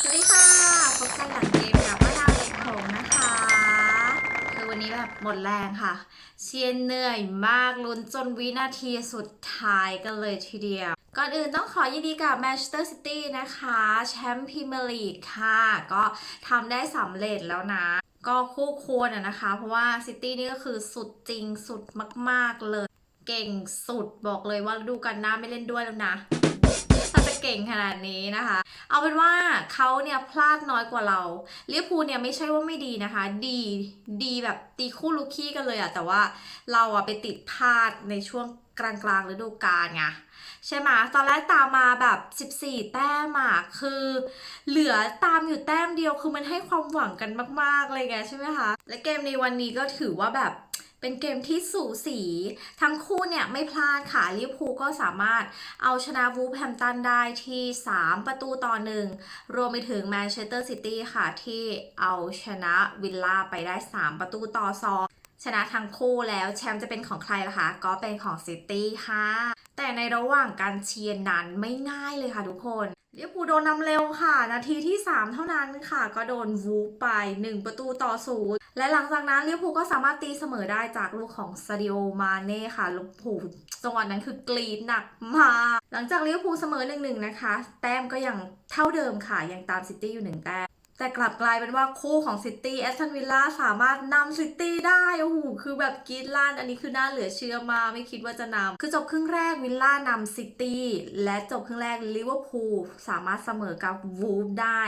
สวัสดีค่ะพบกันหลังเกมกับว่าดาวเล็กโงนะคะคือวันนี้แบบหมดแรงค่ะ เชียร์เหนื่อยมากลุ้นจนวินาทีสุดท้ายกันเลยทีเดียว ก่อนอื่นต้องขอยินดีกับแมนเชสเตอร์ซิตี้นะคะ แชมป์พรีเมียร์ลีกค่ะ ก็ทำได้สำเร็จแล้วนะ ก็คู่ควรอะนะคะ เพราะว่าซิตี้นี่ก็คือสุดจริงสุดมาก ๆเลย เก่งสุดบอกเลยว่าดูกันหน้าไม่เล่นด้วยแล้วนะ ถ้าจะเก่งขนาดนี้นะคะ เอาเป็นว่าเขาเนี่ยพลาดน้อยกว่าเราเวอร์พูเนี่ยไม่ใช่ว่าไม่ดีนะคะ ดีดีแบบตีคู่ลูคี้กันเลยอะแต่ว่าเราอะไปติดพลาดในช่วงกลางกลางๆฤดูกาลไงใช่ไหมตอนแรกตามมาแบบ 14 แต้มอะคือเหลือตามอยู่แต้มเดียวคือมันให้ความหวังกันมากๆเลยไงใช่ไหมคะ และเกมในวันนี้ก็ถือว่าแบบ เป็นเกมที่สูสี ทั้งคู่เนี่ยไม่พลาดค่ะลิเวอร์พูลก็สามารถเอาชนะวูฟแฮมตันได้ที่ 3 ประตูต่อหนึ่งรวมไปถึงแมนเชสเตอร์ซิตี้ค่ะที่เอาชนะวิลล่าไปได้ 3 ประตูต่อ2 ชนะทั้งคู่แล้วแชมป์จะเป็นของใครล่ะคะ ก็เป็นของซิตี้ค่ะ แต่ในระหว่างการเชียร์นั้นไม่ง่ายเลยค่ะทุกคนลิเวอร์พูลโดนนำเร็วค่ะ นาทีที่ 3 เท่านั้นค่ะ ก็โดนวูฟไป 1 ประตูต่อศูนย์และหลังจากนั้นลิเวอร์พูลก็สามารถตีเสมอได้จากลูกของซาดิโอมาเน่ค่ะลิเวอร์พูลจังหวะนั้นคือกรีดหนักมากหลังจากลิเวอร์พูลเสมอ1-1นะคะ แต้มก็ยังเท่าเดิมค่ะยังตามซิตี้อยู่1แต้ม แต่กลับกลายเป็นว่าคู่ของซิตี้แอสตันวิลล่าสามารถนำซิตี้ได้ โอ้โห คือแบบกีดลั่นอันนี้คือน่าเหลือเชื่อมากไม่คิดว่าจะนำ คือจบครึ่งแรกวิลล่านำซิตี้และจบครึ่งแรกลิเวอร์พูลสามารถเสมอกับวูฟได้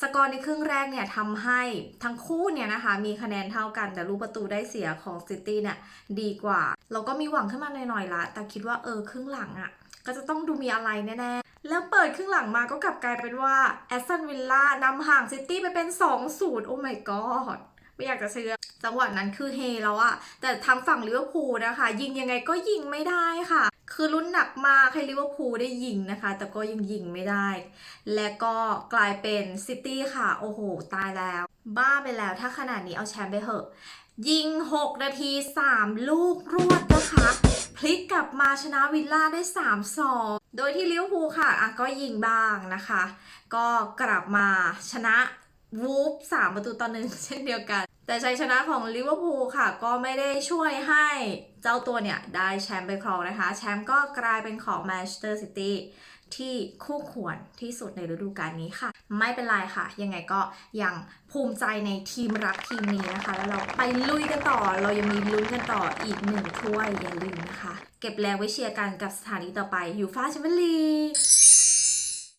สกอร์ในครึ่งแรกเนี่ยทำให้ทั้งคู่เนี่ยนะคะ มีคะแนนเท่ากัน แต่ลูกประตูได้เสียของซิตี้เนี่ยดีกว่า เราก็มีหวังขึ้นมาหน่อยๆละแต่คิดว่าเออครึ่งหลังอะ ก็จะต้องดูมีอะไรแน่ๆ แล้วเปิดครึ่งหลังมาก็กลับกลายเป็นว่าแอสตันวิลล่านำห่างซิตี้ไปเป็น 2-0 โอ้ my god ไม่อยากจะเชื่อ จังหวะนั้นคือเฮแล้วอะแต่ทางฝั่งลิเวอร์พูลนะคะ ยิงยังไงก็ยิงไม่ได้ค่ะ คือลุ้นหนักมากให้ลิเวอร์พูลได้ยิงนะคะ แต่ก็ยังยิงไม่ได้ และก็กลายเป็นซิตี้ค่ะ โอ้โห ตายแล้ว บ้าไปแล้วถ้าขนาดนี้เอาแชมป์ไปเถอะ ยิง 6 นาที 3 ลูกรวดนะคะ พลิกกลับมาชนะวิลล่าได้ 3-2 โดยที่ลิเวอร์พูลค่ะอะก็ยิงบ้างนะคะ ก็กลับมาชนะ วูฟ3ประตูต่อหนึ่งเช่นเดียวกัน แต่ชัยชนะของลิเวอร์พูลค่ะ ก็ไม่ได้ช่วยให้เจ้าตัวเนี่ย ได้แชมป์ไปครองนะคะ แชมป์ก็กลายเป็นของแมนเชสเตอร์ซิตี้ที่คู่ควรที่สุดในฤดูกาลนี้ค่ะ ไม่เป็นไรค่ะ ยังไงก็ยังภูมิใจในทีมรักทีมนี้นะคะ แล้วเราไปลุยกันต่อ เรายังมีลุ้นกันต่ออีกหนึ่งถ้วยอย่าลืมนะคะ เก็บแรงไว้เชียร์กันกับสถานีต่อไปอยู่ฟ่าแชมเปี้ยนลีก